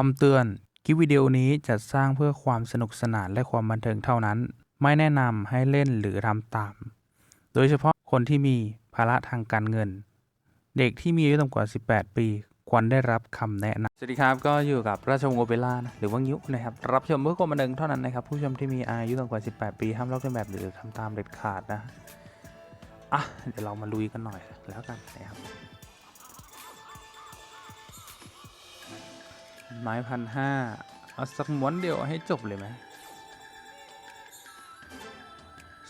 คำเตือน คลิปวิดีโอนี้จัดสร้างเพื่อความสนุกสนานและความบันเทิงเท่านั้น ไม่แนะนำให้เล่นหรือทำตาม โดยเฉพาะคนที่มีภาระทางการเงิน เด็กที่มีอายุต่ำกว่า 18 ปี ควรได้รับคำแนะนำสวัสดีครับ ก็อยู่กับราชวงศ์โอเปร่านะหรือว่างิ้วนะครับ รับชมเพื่อความบันเทิงเท่านั้นนะครับ ผู้ชมที่มีอายุต่ำกว่า 18 ปี ห้ามลอกเลียนแบบหรือทำตามเด็ดขาดนะ อะ เดี๋ยวเรามาลุยกันหน่อยแล้วกันนะครับ ไม้พันห้าเอาสักม้วนเดียวให้จบเลยไหม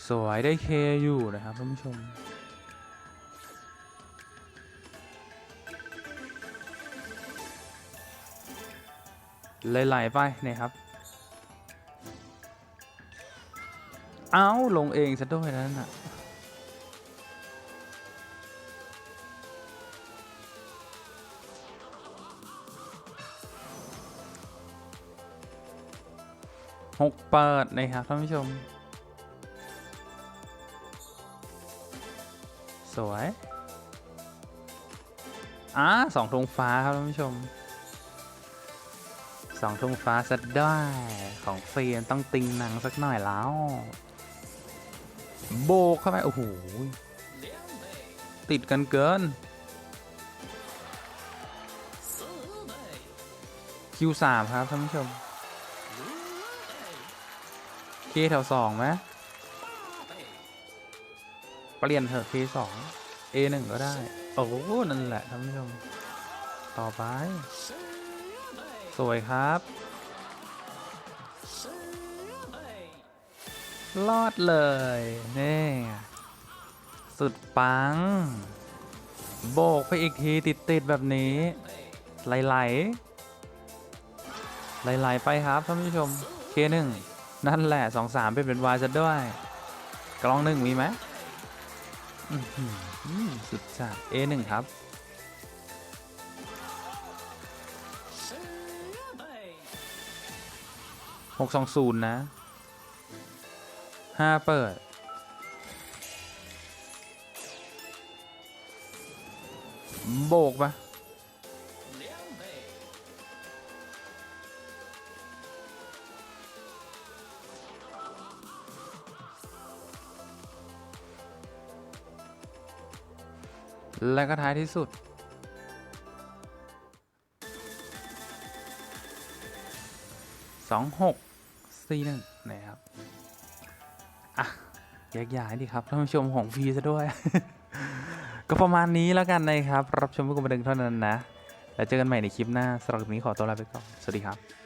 สวยได้เคอยู่นะครับท่านผู้ชม ไหลๆไปนะครับ เอาลงเองซะด้วยนั่นน่ะ หกเปิดนะครับท่านผู้ชม สวยอะสองธงฟ้าครับท่านผู้ชมสองธงฟ้าสัดได้ของเฟียนต้องติงหนังสักหน่อยแล้ว โบกเข้าไป โอ้โห ติดกันเกินคิวสามครับท่านผู้ชม เคแถวสองไหมเปลี่ยนเถอะเคสอง A หนึ่งก็ได้ โอ้โหนั่นแหละท่านผู้ชม ต่อไป สวยครับรอดเลยนี่สุดปัง โบกไปอีกทีติดๆแบบนี้ ไหลๆไหลๆไปครับท่านผู้ชมเคหนึ่ง นั่นแหละสองสามเป็นเป็นวายซะด้วย กล้องหนึ่งมีไหมสุดจัด A หนึ่งครับ หกสองศูนย์นะ ห้าเปิด โบกปะ และก็ท้ายที่สุด สองหกสี่หนึ่งนะครับ อะแยกย้ายดีครับท่านผู้ชมของฟรีซะด้วย ก็ประมาณนี้แล้วกันนะครับ รับชมเพื่อความบันเทิงเท่านั้นนะ แล้วเจอกันใหม่ในคลิปหน้าสำหรับนี้ขอตัวลาไปก่อน สวัสดีครับ